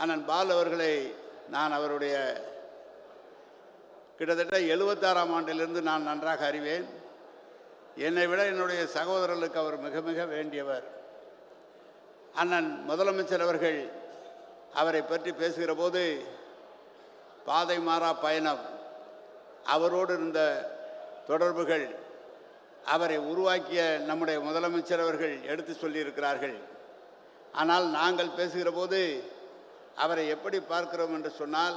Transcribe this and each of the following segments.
அண்ணன் பால் அவர்களை நான் அவருடைய கிட்டத்தட்ட எழுபத்தாறாம் ஆண்டிலிருந்து நான் நன்றாக அறிவேன். என்னை விட என்னுடைய சகோதரர்களுக்கு அவர் மிக மிக வேண்டியவர். அண்ணன் முதலமைச்சர் அவர்கள் அவரை பற்றி பேசுகிற போது பாதை மாறா பயணம் அவரோடு இருந்த தொடர்புகள் அவரை உருவாக்கிய நம்முடைய முதலமைச்சர் அவர்கள் எடுத்து சொல்லியிருக்கிறார்கள். ஆனால் நாங்கள் பேசுகிற போது அவரை எப்படி பார்க்கிறோம் என்று சொன்னால்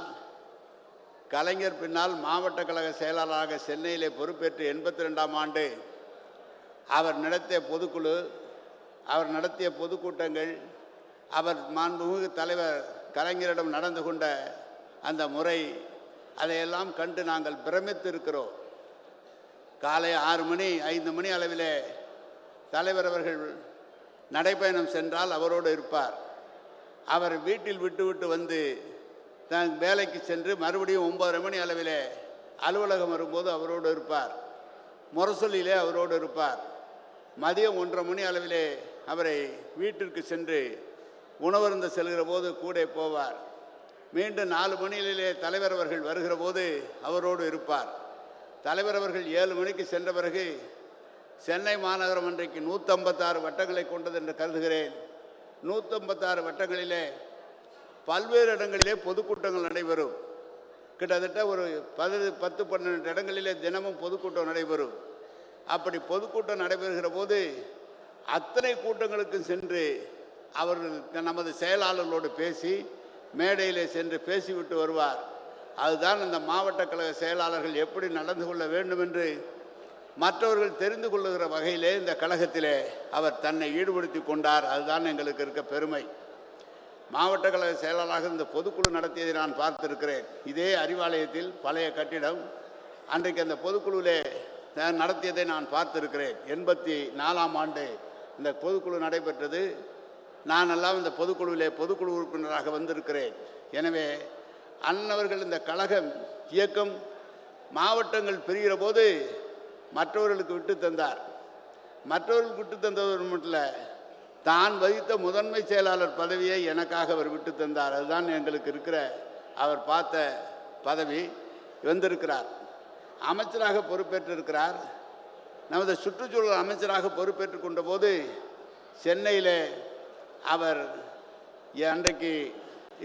கலைஞர் பின்னால் மாவட்ட கழக செயலாளராக சென்னையிலே பொறுப்பேற்று எண்பத்தி ரெண்டாம் ஆண்டு அவர் நடத்திய பொதுக்குழு அவர் நடத்திய பொதுக்கூட்டங்கள் அவர் மாண்புமிகு தலைவர் கலைஞரிடம் நடந்து கொண்ட அந்த முறை அதையெல்லாம் கண்டு நாங்கள் பிரமித்து இருக்கிறோம் காலை ஆறு மணி ஐந்து மணி அளவிலே தலைவர் அவர்கள் நடைப்பயணம் சென்றால் அவரோடு இருப்பார். அவர் வீட்டில் விட்டுவிட்டு வந்து தன் வேலைக்கு சென்று மறுபடியும் ஒன்பதரை மணி அளவிலே அலுவலகம் வரும்போது அவரோடு இருப்பார். முரசொலியிலே அவரோடு இருப்பார். மதியம் ஒன்றரை மணி அளவிலே அவரை வீட்டிற்கு சென்று உணவருந்த செல்கிற போது கூட போவார். மீண்டும் நாலு மணியிலே தலைவர் அவர்கள் வருகிற போது அவரோடு இருப்பார். தலைவர் அவர்கள் ஏழு மணிக்கு சென்ற பிறகு சென்னை மாநகரம் அன்றைக்கு நூற்றம்பத்தாறு வட்டங்களை கொண்டது என்று கருதுகிறேன். நூற்றம்பத்தாறு வட்டங்களிலே பல்வேறு இடங்களிலே பொதுக்கூட்டங்கள் நடைபெறும். கிட்டத்தட்ட ஒரு பது பத்து பன்னெண்டு இடங்களிலே தினமும் பொதுக்கூட்டம் நடைபெறும். அப்படி பொதுக்கூட்டம் நடைபெறுகிற போது அத்தனை கூட்டங்களுக்கும் சென்று அவர்கள் நமது செயலாளர்களோடு பேசி மேடையிலே சென்று பேசிவிட்டு வருவார். அதுதான் அந்த மாவட்ட கழக செயலாளர்கள் எப்படி நடந்து கொள்ள வேண்டும் என்று மற்றவர்கள் தெரிந்து கொள்ளுகிற வகையிலே இந்த கழகத்திலே அவர் தன்னை ஈடுபடுத்தி கொண்டார். அதுதான் எங்களுக்கு இருக்க பெருமை. மாவட்ட கழக செயலாளராக இந்த பொதுக்குழு நடத்தியதை நான் பார்த்திருக்கிறேன். இதே அறிவாலயத்தில் பழைய கட்டிடம் அன்றைக்கு அந்த பொதுக்குழுவிலே நடத்தியதை நான் பார்த்திருக்கிறேன். எண்பத்தி நாலாம் ஆண்டு இந்த பொதுக்குழு நடைபெற்றது. நான் எல்லாம் இந்த பொதுக்குழுவிலே பொதுக்குழு உறுப்பினராக வந்திருக்கிறேன். எனவே அன்னவர்கள் இந்த கழகம் இயக்கம் மாவட்டங்கள் பிரிகிற போது மற்றவர்களுக்கு விட்டு தந்தார். மற்றவர்களுக்கு விட்டு தந்தவர் மட்டும் தான் வகித்த முதன்மை செயலாளர் பதவியை எனக்காக அவர் விட்டு தந்தார். அதுதான் எங்களுக்கு இருக்கிற அவர் பார்த்த பதவி வந்திருக்கிறார். அமைச்சராக பொறுப்பேற்றிருக்கிறார். நமது சுற்றுச்சூழல் அமைச்சராக பொறுப்பேற்று கொண்டபோது சென்னையில் அவர் அன்றைக்கு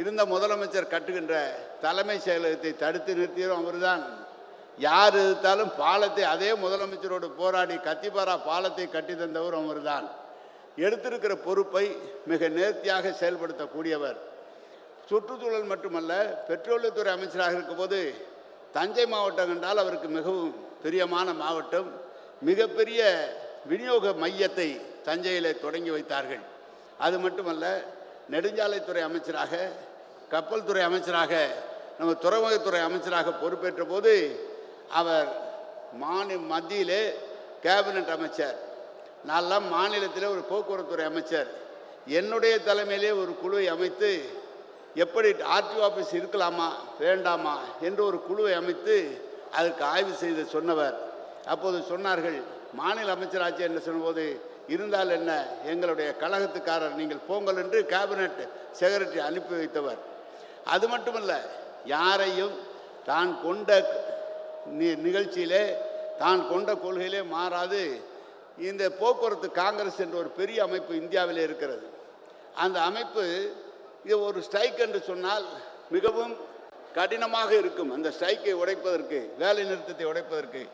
இருந்த முதலமைச்சர் கட்டுகின்ற தலைமைச் செயலகத்தை தடுத்து நிறுத்தியதும் அவர்தான். யார் எதிர்த்தாலும் பாலத்தை அதே முதலமைச்சரோடு போராடி கத்திப்பாரா பாலத்தை கட்டி தந்தவர் அவர்தான். எடுத்திருக்கிற பொறுப்பை மிக நேர்த்தியாக செயல்படுத்தக்கூடியவர். சுற்றுச்சூழல் மட்டுமல்ல பெட்ரோலியத்துறை அமைச்சராக இருக்கும்போது தஞ்சை மாவட்டம் என்றால் அவருக்கு மிகவும் பிரியமான மாவட்டம். மிகப்பெரிய விநியோக மையத்தை தஞ்சையில் தொடங்கி வைத்தார்கள். அது மட்டுமல்ல நெடுஞ்சாலைத்துறை அமைச்சராக கப்பல் துறை அமைச்சராக நம்ம துறைமுகத்துறை அமைச்சராக பொறுப்பேற்ற போது அவர் மாநில மத்தியில் கேபினட் அமைச்சர். நான்லாம் மாநிலத்தில் ஒரு போக்குவரத்துறை அமைச்சர். என்னுடைய தலைமையிலே ஒரு குழுவை அமைத்து எப்படி ஆர்டிஓ ஆஃபீஸ் இருக்கலாமா வேண்டாமா என்று ஒரு குழுவை அமைத்து அதற்கு ஆய்வு செய்து சொன்னவர். அப்போது சொன்னார்கள் மாநில அமைச்சராட்சி என்று சொன்னபோது இருந்தால் என்ன எங்களுடைய கழகத்துக்காரர் நீங்கள் போங்கள் என்று கேபினட் செக்ரட்டரி அனுப்பி வைத்தவர். அது மட்டுமல்ல யாரையும் தான் கொண்ட நி- நிகழ்ச்சியிலே தான் கொண்ட கொள்கையிலே மாறாது. இந்த போக்குவரத்து காங்கிரஸ் என்ற ஒரு பெரிய அமைப்பு இந்தியாவிலே இருக்கிறது. அந்த அமைப்பு இது ஒரு ஸ்ட்ரைக் என்று சொன்னால் மிகவும் கடினமாக இருக்கும். அந்த ஸ்ட்ரைக்கை உடைப்பதற்கு வேலை நிறுத்தத்தை உடைப்பதற்கு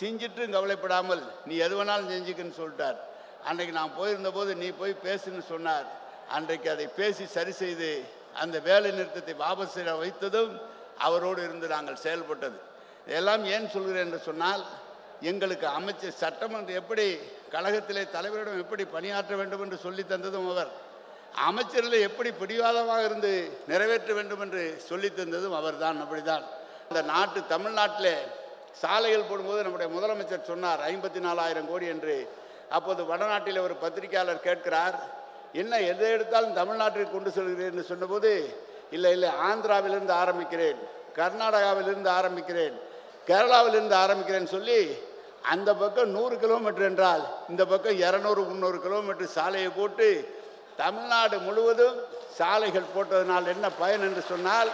செஞ்சிட்டும் கவலைப்படாமல் நீ எது வேணாலும் செஞ்சுக்குன்னு சொல்லிட்டார். அன்றைக்கு நான் போயிருந்த போது நீ போய் பேசுன்னு சொன்னார். அன்றைக்கு அதை பேசி சரி செய்து அந்த வேலை நிறுத்தத்தை வாபஸ் வைத்ததும் அவரோடு இருந்து நாங்கள் செயல்பட்டது. இதெல்லாம் ஏன் சொல்கிறேன் என்று சொன்னால் எங்களுக்கு அமைச்சர் சட்டமன்றம் எப்படி கழகத்திலே தலைவரிடம் எப்படி பணியாற்ற வேண்டும் என்று சொல்லி தந்ததும் அவர் அமைச்சரில் எப்படி பிடிவாதமாக இருந்து நிறைவேற்ற வேண்டும் என்று சொல்லி தந்ததும் அவர்தான் அப்படிதான். இந்த நாட்டு தமிழ்நாட்டிலே சாலைகள் போடும்போது நம்முடைய முதலமைச்சர் சொன்னார் ஐம்பத்தி நாலாயிரம் கோடி என்று. அப்போது வடநாட்டில் ஒரு பத்திரிகையாளர் கேட்கிறார் என்ன எதை எடுத்தாலும் தமிழ்நாட்டிற்கு கொண்டு செல்கிறேன் என்று சொன்னபோது இல்லை இல்லை ஆந்திராவிலிருந்து ஆரம்பிக்கிறேன் கர்நாடகாவிலிருந்து ஆரம்பிக்கிறேன் கேரளாவிலிருந்து ஆரம்பிக்கிறேன்னு சொல்லி அந்த பக்கம் நூறு கிலோமீட்டர் என்றால் இந்த பக்கம் இரநூறு முந்நூறு கிலோமீட்டர் சாலையை போட்டு தமிழ்நாடு முழுவதும் சாலைகள் போட்டதனால் என்ன பயன் என்று சொன்னால்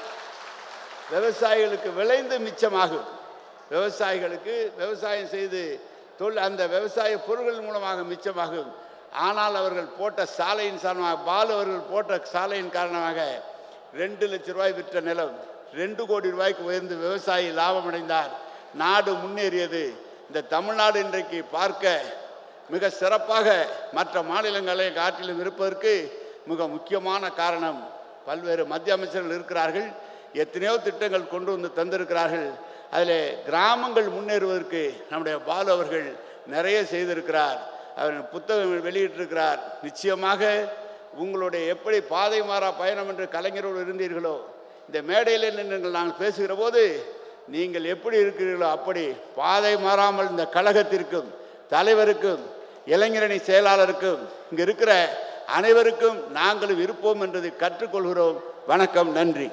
விவசாயிகளுக்கு விளைந்து மிச்சமாகும். விவசாயிகளுக்கு விவசாயம் செய்து தொழில் அந்த விவசாய பொருட்கள் மூலமாக மிச்சமாகும். ஆனால் அவர்கள் போட்ட சாலையின் காரணமாக பால் அவர்கள் போட்ட சாலையின் காரணமாக ரெண்டு லட்ச ரூபாய் விற்ற நிலம் ரெண்டு கோடி ரூபாய்க்கு உயர்ந்து விவசாயி லாபம் அடைந்தார் நாடு முன்னேறியது. இந்த தமிழ்நாடு இன்றைக்கு பார்க்க மிக சிறப்பாக மற்ற மாநிலங்களை காட்டிலும் இருப்பதற்கு மிக முக்கியமான காரணம் பல்வேறு மத்திய அமைச்சர்கள் இருக்கிறார்கள். எத்தனையோ திட்டங்கள் கொண்டு வந்து தந்திருக்கிறார்கள். அதில் கிராமங்கள் முன்னேறுவதற்கு நம்முடைய பாலு அவர்கள் நிறைய செய்திருக்கிறார். அவர் புத்தகம் வெளியிட்டிருக்கிறார். நிச்சயமாக உங்களுடைய எப்படி பாதை மாறா பயணம் என்று கலைஞரோடு இருந்தீர்களோ இந்த மேடையில் நின்று நாங்கள் பேசுகிற போது நீங்கள் எப்படி இருக்கிறீர்களோ அப்படி பாதை மாறாமல் இந்த கழகத்திற்கும் தலைவருக்கும் இளைஞரணி செயலாளருக்கும் இங்கே இருக்கிற அனைவருக்கும் நாங்களும் இருப்போம் என்றதை கற்றுக்கொள்கிறோம். வணக்கம் நன்றி.